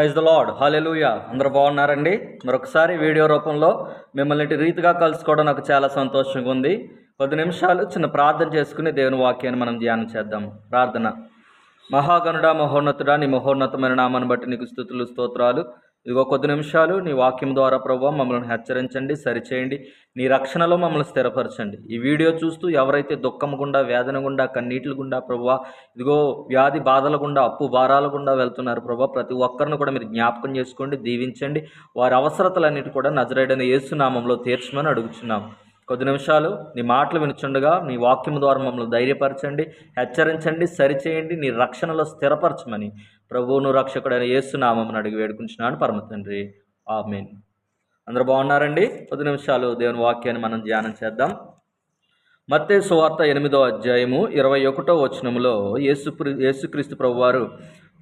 Praise the Lord hallelujah అందరూ బాగున్నారండి? మరొకసారి వీడియో రూపంలో మిమ్మల్ని రీతిగా కలుసుకోవడం నాకు చాలా సంతోషంగా ఉంది. కొద్ది నిమిషాలు చిన్న ప్రార్థన చేసుకుని దేవుని వాక్యాన్ని మనం ధ్యానం చేద్దాం. ప్రార్థన. మహాగణుడా మహోన్నతుడా నీ మహోన్నతమైన నామాన్ని బట్టి నీకు స్థుతులు స్తోత్రాలు. ఇదిగో కొద్ది నిమిషాలు నీ వాక్యం ద్వారా ప్రభు మమ్మల్ని హెచ్చరించండి సరిచేయండి. నీ రక్షణలో మమ్మల్ని స్థిరపరచండి. ఈ వీడియో చూస్తూ ఎవరైతే దుఃఖం గుండా వేదన గుండా కన్నీటిల గుండా ప్రభు ఇదిగో వ్యాధి బాధల గుండా అప్పు భారాల గుండా వెళ్తున్నారు ప్రభు ప్రతి ఒక్కరిని కూడా మీరు జ్ఞాపకం చేసుకోండి దీవించండి. వారి అవసరతలన్నిటి కూడా నజరేడని ఏసునామంలో తీర్చమని అడుగుచున్నాము కొద్ది నిమిషాలు నీ మాటలు వినుచుండగా నీ వాక్యం ద్వారా మమ్మల్ని ధైర్యపరచండి హెచ్చరించండి సరిచేయండి నీ రక్షణలో స్థిరపరచమని ప్రభువును రక్షకుడైన యేసునామం అడిగి వేడుకుంటున్నాను పరమ తండ్రి. ఆమెన్. అందరూ బాగున్నారండి? కొద్ది నిమిషాలు దేవుని వాక్యాన్ని మనం ధ్యానం చేద్దాం. మత్తే సువార్త ఎనిమిదో అధ్యాయము ఇరవై ఒకటో వచనంలో యేసు యేసుక్రీస్తు ప్రభువారు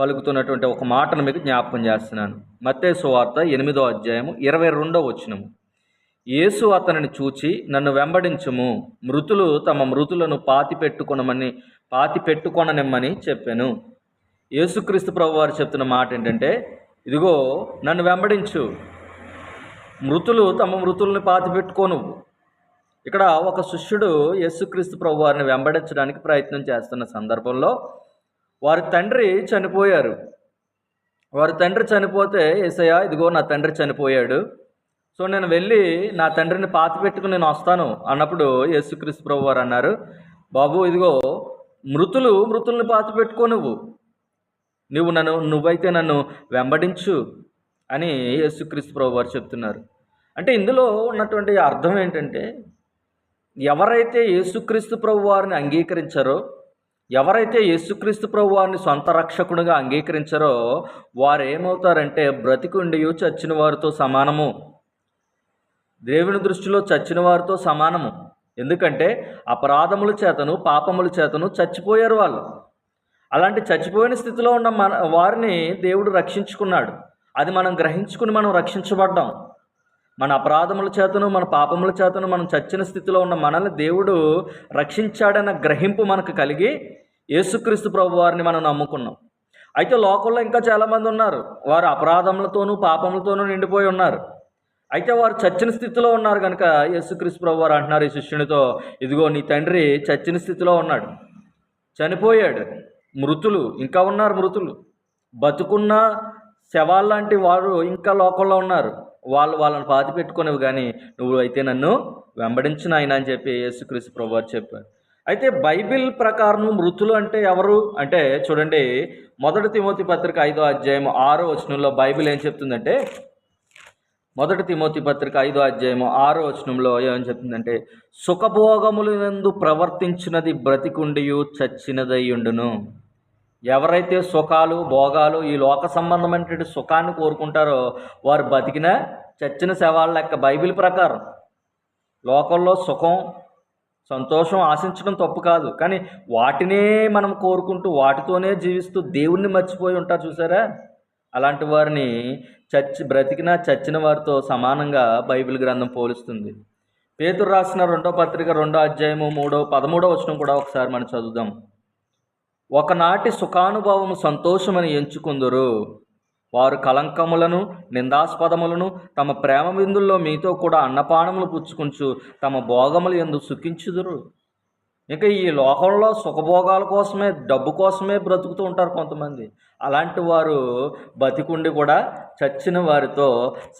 పలుకుతున్నటువంటి ఒక మాటను మీకు జ్ఞాపకం చేస్తున్నాను. మత్తే సువార్త ఎనిమిదో అధ్యాయము ఇరవై రెండో వచనము. యేసు అతనిని చూచి నన్ను వెంబడించుము మృతులు తమ మృతులను పాతి పెట్టుకొనమని పాతి పెట్టుకొననిమ్మని చెప్పాను. యేసుక్రీస్తు ప్రభు వారు చెప్తున్న మాట ఏంటంటే ఇదిగో నన్ను వెంబడించు. మృతులు తమ మృతుల్ని పాతి పెట్టుకోను ఇక్కడ ఒక శిష్యుడు యేసుక్రీస్తు ప్రభు వారిని వెంబడించడానికి ప్రయత్నం చేస్తున్న సందర్భంలో వారి తండ్రి చనిపోయారు. వారి తండ్రి చనిపోతే ఏసయ్య ఇదిగో నా తండ్రి చనిపోయాడు. సో నేను వెళ్ళి నా తండ్రిని పాతి పెట్టుకుని నేను వస్తాను అన్నప్పుడు యేసుక్రీస్తు ప్రభు వారు అన్నారు బాబు ఇదిగో మృతులు మృతుల్ని పాతి పెట్టుకో నువ్వు. నువ్వు నన్ను నువ్వైతే నన్ను వెంబడించు అని యేసుక్రీస్తు ప్రభు వారు చెప్తున్నారు. అంటే ఇందులో ఉన్నటువంటి అర్థం ఏంటంటే ఎవరైతే యేసుక్రీస్తు ప్రభు వారిని అంగీకరించారో ఎవరైతే యేసుక్రీస్తు ప్రభు వారిని సొంత రక్షకునిగా అంగీకరించారో వారు ఏమవుతారంటే బ్రతికుండి చచ్చిన వారితో సమానము. దేవుని దృష్టిలో చచ్చిన వారితో సమానము. ఎందుకంటే అపరాధముల చేతను పాపముల చేతను చచ్చిపోయారు వాళ్ళు. అలాంటి చచ్చిపోయిన స్థితిలో ఉన్న మన వారిని దేవుడు రక్షించుకున్నాడు. అది మనం గ్రహించుకుని మనం రక్షించబడ్డాం. మన అపరాధముల చేతను మన పాపముల చేతను మనం చచ్చిన స్థితిలో ఉన్న మనల్ని దేవుడు రక్షించాడన్న గ్రహింపు మనకు కలిగి యేసుక్రీస్తు ప్రభు వారిని మనం నమ్ముకున్నాం. అయితే లోకంలో ఇంకా చాలామంది ఉన్నారు. వారు అపరాధములతోనూ పాపములతోనూ నిండిపోయి ఉన్నారు. అయితే వారు చచ్చిన స్థితిలో ఉన్నారు కనుక యేసుక్రీస్తు ప్రభు వారు అంటున్నారు ఈ శిష్యునితో ఇదిగో నీ తండ్రి చచ్చిన స్థితిలో ఉన్నాడు. చనిపోయాడు. మృతులు ఇంకా ఉన్నారు మృతులు. బతుకున్న శవాల్లాంటి వారు ఇంకా లోకంలో ఉన్నారు. వాళ్ళు వాళ్ళని పాతి పెట్టుకునేవి కానీ నువ్వు అయితే నన్ను వెంబడించిన ఆయన అని చెప్పి యేసుక్రీస్తు ప్రభు వారు చెప్పారు. అయితే బైబిల్ ప్రకారం మృతులు అంటే ఎవరు? అంటే చూడండి మొదటి తిమోతి పత్రిక ఐదో అధ్యాయం ఆరో వచనంలో బైబిల్ ఏం చెప్తుందంటే మొదటి తిమోతి పత్రిక ఐదో అధ్యాయము ఆరో వచనంలో ఏమని చెప్తుందంటే సుఖభోగములు ఎందు ప్రవర్తించినది బ్రతికుండియు చచ్చినదయ్యుండును ఎవరైతే సుఖాలు భోగాలు ఈ లోక సంబంధమైనటువంటి సుఖాన్ని కోరుకుంటారో వారు బతికిన చచ్చిన శవాల లెక్క బైబిల్ ప్రకారం లోకంలో సుఖం సంతోషం ఆశించడం తప్పు కాదు. కానీ వాటినే మనం కోరుకుంటూ వాటితోనే జీవిస్తూ దేవుణ్ణి మర్చిపోయి ఉంటారు చూసారా? అలాంటి వారిని చచ్చి బ్రతికిన చచ్చిన వారితో సమానంగా బైబిల్ గ్రంథం పోలుస్తుంది. పేతురు రాసిన రెండో పత్రిక రెండో అధ్యాయము మూడో పదమూడో వచనం కూడా ఒకసారి మనం చదువుదాం. ఒకనాటి సుఖానుభవము సంతోషమని ఎంచుకుందురు. వారు కలంకములను నిందాస్పదములను తమ ప్రేమ విందుల్లో మీతో కూడా అన్నపానములు పుచ్చుకుంచు తమ భోగములు ఎందు సుఖించుదురు. ఇంకా ఈ లోకంలో సుఖభోగాల కోసమే డబ్బు కోసమే బ్రతుకుతూ ఉంటారు కొంతమంది. అలాంటి వారు బతికుండి కూడా చచ్చిన వారితో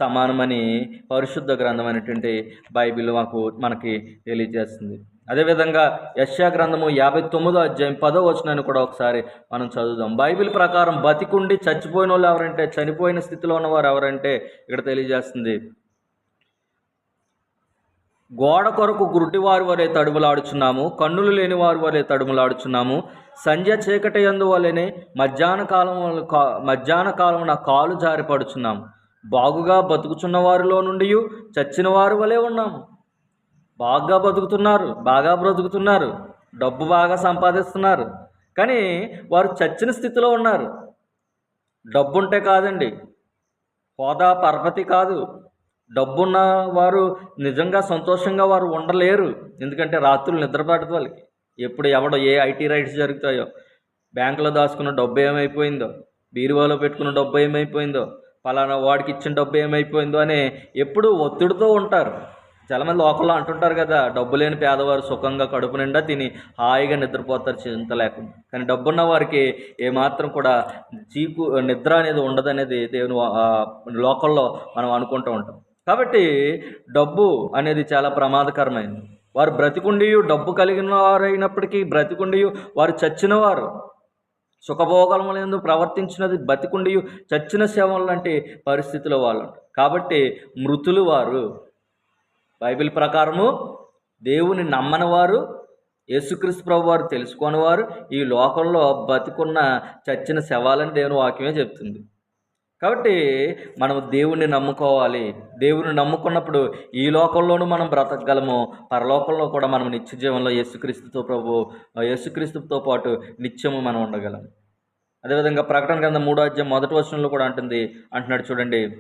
సమానమని పరిశుద్ధ గ్రంథం అనేటువంటి బైబిల్ మాకు మనకి తెలియజేస్తుంది. అదేవిధంగా యశ్యా గ్రంథము యాభై తొమ్మిదో అధ్యాయం పదో వచనాన్ని కూడా ఒకసారి మనం చదువుదాం. బైబిల్ ప్రకారం బతికుండి చచ్చిపోయిన వాళ్ళు ఎవరంటే చనిపోయిన స్థితిలో ఉన్నవారు ఎవరంటే ఇక్కడ తెలియజేస్తుంది. గోడ కొరకు గుడ్డివారి వలె తడుములాడుచున్నాము కన్నులు లేని వారి వలె తడుములాడుచున్నాము సంధ్య చీకటి అందువలనే వలెనే మధ్యాహ్న కాలం మధ్యాహ్న కాలమున కాలు జారిపడుచున్నాము బాగుగా బతుకుచున్న వారిలో నుండి చచ్చిన వారి వలె ఉన్నాము. బాగా బతుకుతున్నారు బాగా బ్రతుకుతున్నారు డబ్బు బాగా సంపాదిస్తున్నారు కానీ వారు చచ్చిన స్థితిలో ఉన్నారు. డబ్బుంటే కాదండి హోదా పరపతి కాదు. డబ్బున్న వారు నిజంగా సంతోషంగా వారు ఉండలేరు. ఎందుకంటే రాత్రులు నిద్రపడదు వాళ్ళకి. ఎప్పుడు ఎవడో ఏ ఐటీ రైట్స్ జరుగుతాయో. బ్యాంకులో దాచుకున్న డబ్బు ఏమైపోయిందో? బీరువాలో పెట్టుకున్న డబ్బు ఏమైపోయిందో? పలానా వాడికి ఇచ్చిన డబ్బు ఏమైపోయిందో అని ఎప్పుడు ఒత్తిడితో ఉంటారు. చాలామంది లోకల్లో అంటుంటారు కదా డబ్బు లేని పేదవారు సుఖంగా కడుపు నిండా తిని హాయిగా నిద్రపోతారు చింత లేకుండా. కానీ డబ్బున్న వారికి ఏమాత్రం కూడా చీపు నిద్ర అనేది ఉండదనేది దేవుని లోకల్లో మనం అనుకుంటూ ఉంటాం. కాబట్టి డబ్బు అనేది చాలా ప్రమాదకరమైనది. వారు బ్రతికుండి డబ్బు కలిగిన వారైనప్పటికీ బ్రతికుండి వారు చచ్చిన వారు సుఖభోగములందు ప్రవర్తించినది బతికుండి చచ్చిన శవం లాంటి పరిస్థితిలో వాళ్ళు. కాబట్టి మృతులు వారు. బైబిల్ ప్రకారము దేవుని నమ్మని వారు యేసుక్రీస్తు ప్రభు వారు తెలుసుకొని వారు ఈ లోకంలో బతికున్న చచ్చిన శవాలని దేవుని వాక్యమే చెప్తుంది. కాబట్టి మనం దేవుణ్ణి నమ్ముకోవాలి. దేవుని నమ్ముకున్నప్పుడు ఈ లోకంలోనూ మనం బ్రతకగలము. పరలోకంలో కూడా మనం నిత్య జీవనంలో యేసుక్రీస్తుతో ప్రభు యేసుక్రీస్తుతో పాటు నిత్యము మనం ఉండగలం. అదేవిధంగా ప్రకటన కింద మూడో అధ్యాయం మొదటి వచనంలో కూడా అంటుంది అంటున్నాడు చూడండి.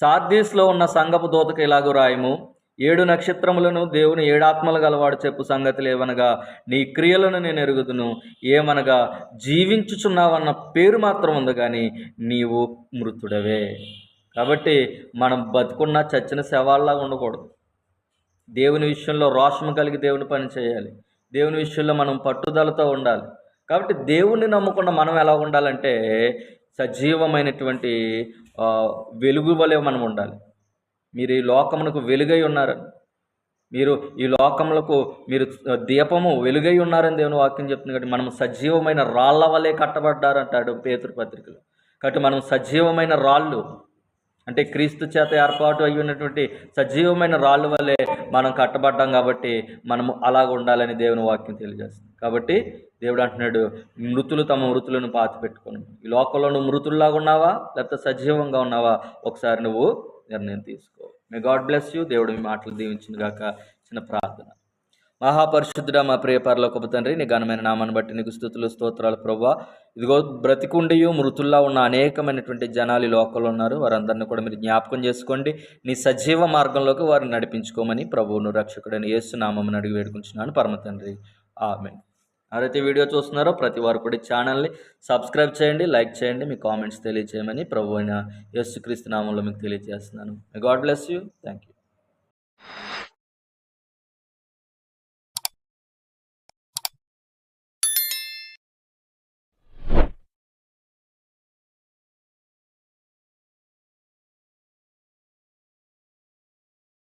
సార్దీస్లో ఉన్న సంగపు దోతకు ఇలాగూ రాయము? ఏడు నక్షత్రములను దేవుని ఏడాత్మలు గలవాడు చెప్పు సంగతులు ఏమనగా నీ క్రియలను నేను ఎరుగుదును ఏమనగా జీవించుచున్నావన్న పేరు మాత్రం ఉంది కానీ నీవు మృతుడవే. కాబట్టి మనం బతుకున్న చచ్చిన శవాల్లా ఉండకూడదు. దేవుని విషయంలో రోషము కలిగి దేవుని పని చేయాలి. దేవుని విషయంలో మనం పట్టుదలతో ఉండాలి. కాబట్టి దేవుణ్ణి నమ్ముకున్న మనం ఎలా ఉండాలంటే సజీవమైనటువంటి వెలుగు వలె మనం ఉండాలి. మీరు ఈ లోకమునకు వెలుగై ఉన్నారు. మీరు ఈ లోకములకు మీరు దీపము వెలుగై ఉన్నారని దేవుని వాక్యం చెప్తుంది కాబట్టి మనం సజీవమైన రాళ్ళ వలె కట్టబడ్డారంటాడు పేతురు పత్రికలు. కాబట్టి మనం సజీవమైన రాళ్ళు అంటే క్రీస్తు చేత ఏర్పాటు అయి ఉన్నటువంటి సజీవమైన రాళ్ళు వల్లే మనం కట్టబడ్డాం కాబట్టి మనము అలాగ ఉండాలని దేవుని వాక్యం తెలియజేస్తుంది. కాబట్టి దేవుడు అంటున్నాడు మృతులు తమ మృతులను పాతి పెట్టుకుని. ఈ లోకంలో నువ్వు మృతుల్లాగా ఉన్నావా? లేకపోతే సజీవంగా ఉన్నావా? ఒకసారి నువ్వు నిర్ణయం తీసుకో. మే గాడ్ బ్లెస్ యూ దేవుడు మీ మాటలు దీవించిన గాక. చిన్న ప్రార్థన. మహాపరిశుద్ధుడ మా ప్రియ పరలోకపు తండ్రి నీ ఘనమైన నామాన్ని బట్టి నీకు స్థుతులు స్తోత్రాలు ప్రభా ఇదిగో బ్రతికుండియు మృతుల్లా ఉన్న అనేకమైనటువంటి జనాలు ఈ లోకంలో ఉన్నారు. వారందరిని కూడా మీరు జ్ఞాపకం చేసుకోండి. నీ సజీవ మార్గంలోకి వారిని నడిపించుకోమని ప్రభువును రక్షకుడని యేసు అడిగి వేడుకుంటున్నాను పరమ తండ్రి. ఆమె ఎవరైతే వీడియో చూస్తున్నారో ప్రతి వారు కూడా ఛానల్ని సబ్స్క్రైబ్ చేయండి లైక్ చేయండి మీ కామెంట్స్ తెలియజేయమని ప్రభు అయిన యేసుక్రీస్తు నామంలో మీకు తెలియజేస్తున్నాను God bless you thank you